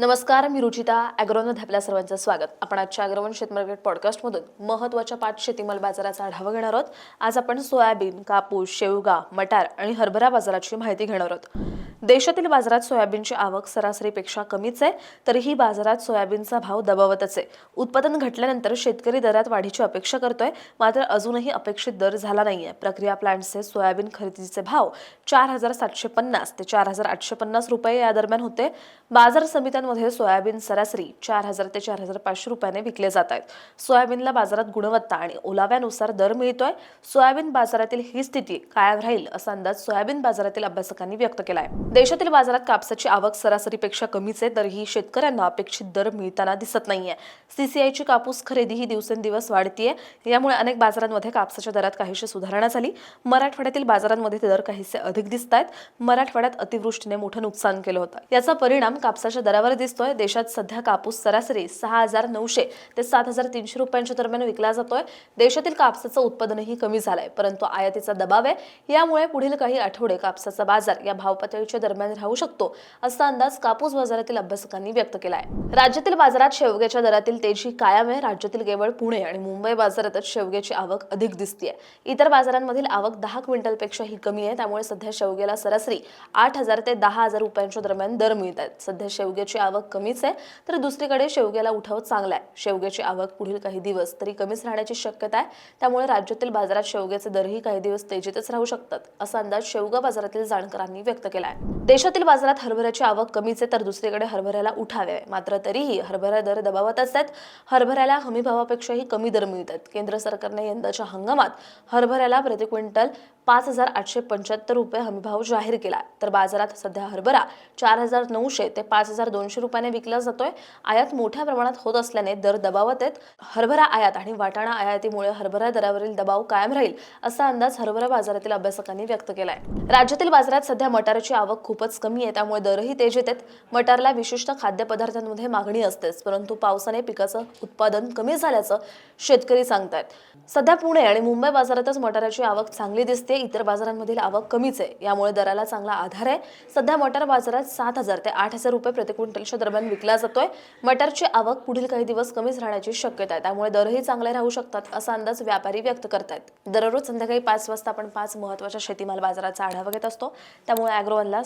नमस्कार मी रुचिता. ॲग्रोमध्ये आपल्या सर्वांचं स्वागत. आपण आजच्या ॲग्रोवन शेतमार्केट पॉडकास्टमधून महत्त्वाच्या पाच शेतीमाल बाजाराचा आढावा घेणार आहोत. आज आपण सोयाबीन कापूस शेवगा मटार आणि हरभरा बाजाराची माहिती घेणार आहोत. देशातील बाजारात सोयाबीनची आवक सरासरीपेक्षा कमीच आहे तरीही बाजारात सोयाबीनचा भाव दबावतच आहे. उत्पादन घटल्यानंतर शेतकरी दरात वाढीची अपेक्षा करतोय मात्र अजूनही अपेक्षित दर झाला नाहीये. प्रक्रिया प्लांटचे सोयाबीन खरेदीचे भाव चार हजार सातशे पन्नास ते चार हजार आठशे पन्नास रुपये या दरम्यान होते. बाजार समित्यांमध्ये सोयाबीन सरासरी चार हजार ते चार हजार पाचशे रुपयाने विकले जात आहेत. सोयाबीनला बाजारात गुणवत्ता आणि ओलाव्यानुसार दर मिळतोय. सोयाबीन बाजारातील ही स्थिती कायम राहील असा अंदाज सोयाबीन बाजारातील अभ्यासकांनी व्यक्त केला आहे देशातील बाजारात कापसाची आवक सरासरीपेक्षा कमीच आहे तरीही शेतकऱ्यांना अपेक्षित दर मिळताना दिसत नाहीये. सीसीआयची कापूस खरेदी ही दिवसेंदिवस वाढतीये. यामुळे अनेक बाजारांमध्ये कापसाच्या दरात काहीशी सुधारणा झाली. मराठवाड्यातील बाजारांमध्ये ते दर काहीसे अधिक दिसत आहेत मराठवाड्यात अतिवृष्टीने मोठं नुकसान केलं होतं. याचा परिणाम कापसाच्या दरावर दिसतोय. देशात सध्या कापूस सरासरी सहा हजार नऊशे ते सात हजार तीनशे रुपयांच्या दरम्यान विकला जातोय. देशातील कापसाचं उत्पादनही कमी झालंय परंतु आयातीचा दबाव आहे. यामुळे पुढील काही आठवडे कापसाचा बाजार या भावपातळीच्या दरम्यान राहू शकतो असा अंदाज कापूस बाजारातील अभ्यासकांनी व्यक्त केला आहे राज्यातील बाजारात शेवग्याच्या दरातील तेजी कायम आहे. राज्यातील केवळ पुणे आणि मुंबई बाजारातच शेवग्याची आवक अधिक दिसते इतर बाजारांमधील आवक दहा क्विंटलपेक्षाही कमी आहे. त्यामुळे सध्या शेवग्याला सरासरी आठ हजार ते दहा हजार रुपयांच्या दरम्यान दर मिळत आहेत सध्या शेवग्याची आवक कमीच आहे तर दुसरीकडे शेवग्याला उठाव चांगला आहे. शेवग्याची आवक पुढील काही दिवस तरी कमीच राहण्याची शक्यता आहे. त्यामुळे राज्यातील बाजारात शेवग्याचे दरही काही दिवस तेजीतच राहू शकतात असा अंदाज शेवगा बाजारातील जाणकारांनी व्यक्त केला आहे देशातील बाजारात हरभऱ्याची आवक कमीच आहे तर दुसरीकडे हरभऱ्याला उठावे. आहे मात्र तरीही हरभरा दर दबावात असतात. हरभऱ्याला हमी भावापेक्षाही कमी दर मिळतात. केंद्र सरकारने यंदाच्या हंगामात हरभऱ्याला प्रति क्विंटल पाच हजार आठशे पंच्याहत्तर रुपये हमीभाव जाहीर केला. तर बाजारात सध्या हरभरा चार हजार नऊशे ते पाच हजार दोनशे रुपयाने विकला जातोय. आयात मोठ्या प्रमाणात होत असल्याने दर दबावात आहेत. हरभरा आयात आणि वाटाणा आयातीमुळे हरभरा दरावरील दबाव कायम राहील असा अंदाज हरभरा बाजारातील अभ्यासकांनी व्यक्त केला आहे राज्यातील बाजारात सध्या मटाराची आवक खूपच कमी आहे. त्यामुळे दरही तेजीत आहेत. मटारला विशिष्ट खाद्यपदार्थांमध्ये मागणी असतेच. परंतु पावसाने पिकाचं उत्पादन कमी झाल्याचं शेतकरी सांगतायत. सध्या पुणे आणि मुंबई बाजारातच मटाराची आवक चांगली दिसते. इतर बाजारांमधील आवक कमीच आहे. यामुळे दराला चांगला आधार आहे. सध्या मटार बाजारात सात हजार ते आठ हजार रुपये प्रति क्विंटलच्या दरम्यान विकला जातोय. मटारची आवक पुढील काही दिवस कमीच राहण्याची शक्यता आहे. त्यामुळे दरही चांगले राहू शकतात असा अंदाज व्यापारी व्यक्त करतायत. दररोज संध्याकाळी पाच वाजता आपण पाच महत्त्वाच्या शेतीमाल बाजाराचा आढावा घेत असतो. त्यामुळे अॅग्रोवनला